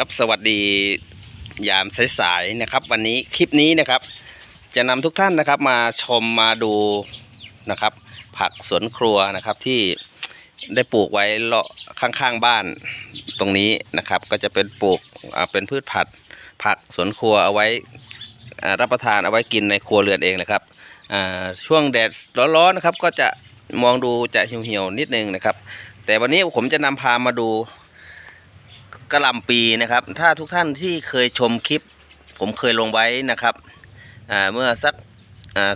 ครับสวัสดียามสายๆนะครับ วันนี้คลิปนี้นะครับ จะนำทุกท่านนะครับมาชมมาดูนะครับ ผักสวนครัวนะครับที่ได้ปลูกไว้เลาะข้างๆบ้านตรงนี้นะครับ ก็จะเป็นปลูกเป็นพืชผัดผักสวนครัวเอาไว้รับประทานเอาไว้กินในครัวเรือนเองนะครับช่วงแดดร้อนๆนะครับ ก็จะมองดูจะเหี่ยวๆนิดนึงนะครับ แต่วันนี้ผมจะนำพามาดู กระลำปีนะครับ ถ้าทุกท่านที่เคยชมคลิป ผมเคยลงไว้นะครับเมื่อสัก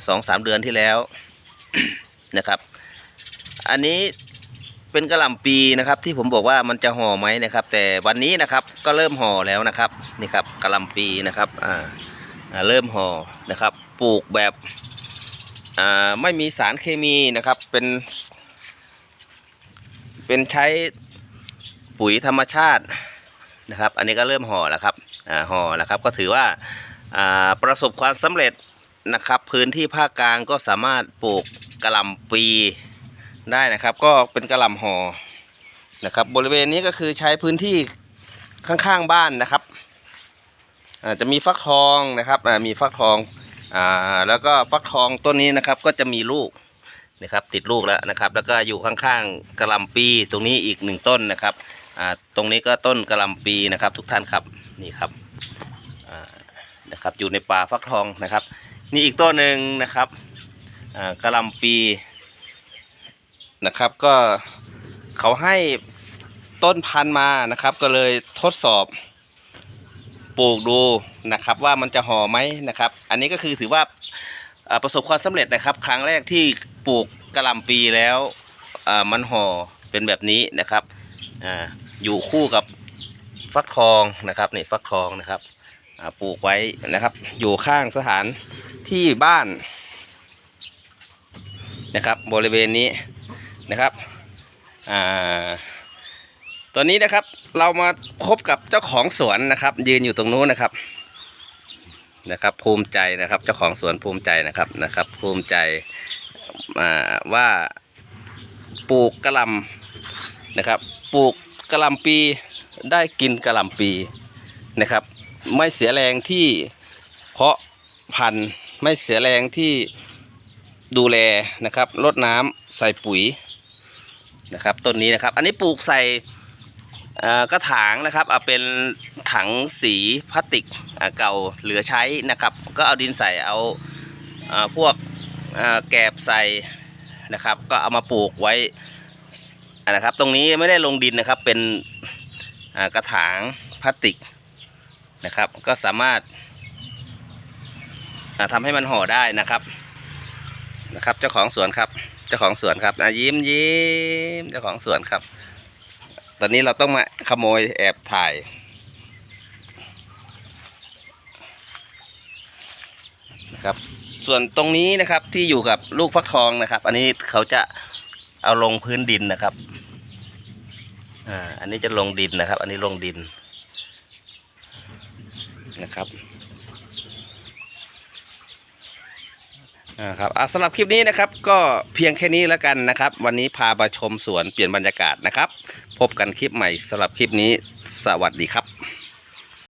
สองสามเดือนที่แล้วนะครับ อันนี้เป็นกระลำปีนะครับ ที่ผมบอกว่ามันจะห่อไหมนะครับ แต่วันนี้นะครับก็เริ่มห่อแล้วนะครับนี่ครับกระลำปีนะครับอ่าอ่าเริ่มห่อนะครับ ปลูกแบบอ่าไม่มีสารเคมีนะครับเป็น เป็นใช้ปุ๋ยธรรมชาติ นะครับ อันนี้ก็เริ่มห่อแล้วครับอ่าห่อแล้วครับ ก็ถือว่าอ่าประสบความสำเร็จนะครับ พื้นที่ภาคกลางก็สามารถปลูกกระหล่ำปีได้นะครับ ก็เป็นกระหล่ำห่อนะครับ บริเวณนี้ก็คือใช้พื้นที่ข้างๆบ้านนะครับอาจะมีฟักทองนะครับมีฟักทองอ่าแล้วก็ฟักทองต้นนี้นะครับก็จะมีลูกนะครับติดลูกแล้วนะครับ แล้วก็อยู่ข้างๆกระลำปีตรงนี้อีกหนึ่งต้นนะครับ อ่าตรงนี้ก็ต้นกระลำปีนะครับ ทุกท่านครับนี่ครับอ่านะครับอยู่ในป่าฟักทองนะครับ นี่อีกต้นหนึ่งนะครับอ่ากระลำปีนะครับก็เขาให้ต้นพันธุ์มานะครับ ก็เลยทดสอบปลูกดูนะครับ ว่ามันจะห่อไหมนะครับ อันนี้ก็คือถือว่าประสบความสำเร็จนะครับ ครั้งแรกที่ปลูกกระลำปีแล้วมันห่อเป็นแบบนี้นะครับ อ่าอยู่คู่กับฟักทองนะครับนี่ฟักทองนะครับปลูกไว้นะครับ อยู่ข้างสถานที่บ้านนะครับ บริเวณนี้นะครับอ่าตอนนี้นะครับเรามาพบกับเจ้าของสวนนะครับ ยืนอยู่ตรงนู้นนะครับนะครับ ภูมิใจนะครับ เจ้าของสวนภูมิใจนะครับนะครับ ภูมิใจว่าปลูกกระลำ นะครับ ปลูกกระลำปีได้กินกระลำปีนะครับ ไม่เสียแรงที่เพาะพันธุ์ไม่เสียแรงที่ดูแลนะครับรดน้ำใส่ปุ๋ยนะครับต้นนี้นะครับ อันนี้ปลูกใส่กระถางนะครับเอาเป็นถังสีพลาสติกเก่าเหลือใช้นะครับ ก็เอาดินใส่เอาพวกแกบใส่นะครับ ก็เอามาปลูกไว้ นะครับ ตรงนี้ไม่ได้ลงดินนะครับ เป็นกระถางพลาสติกนะครับ ก็สามารถอ่าทำให้มันห่อได้นะครับนะครับ เจ้าของสวนครับ เจ้าของสวนครับยิ้มยิ้มเจ้าของสวนครับ ตอนนี้เราต้องมาขโมยแอบถ่ายนะครับ ส่วนตรงนี้นะครับที่อยู่กับลูกฟักทองนะครับ อันนี้เขาจะ เอาลงพื้นดินนะครับ อ่า อันนี้จะลงดินนะครับ อันนี้ลงดินนะครับ อ่าครับอ่าสำหรับคลิปนี้นะครับ ก็เพียงแค่นี้แล้วกันนะครับ วันนี้พามาชมสวนเปลี่ยนบรรยากาศนะครับ พบกันคลิปใหม่สำหรับคลิปนี้ สวัสดีครับ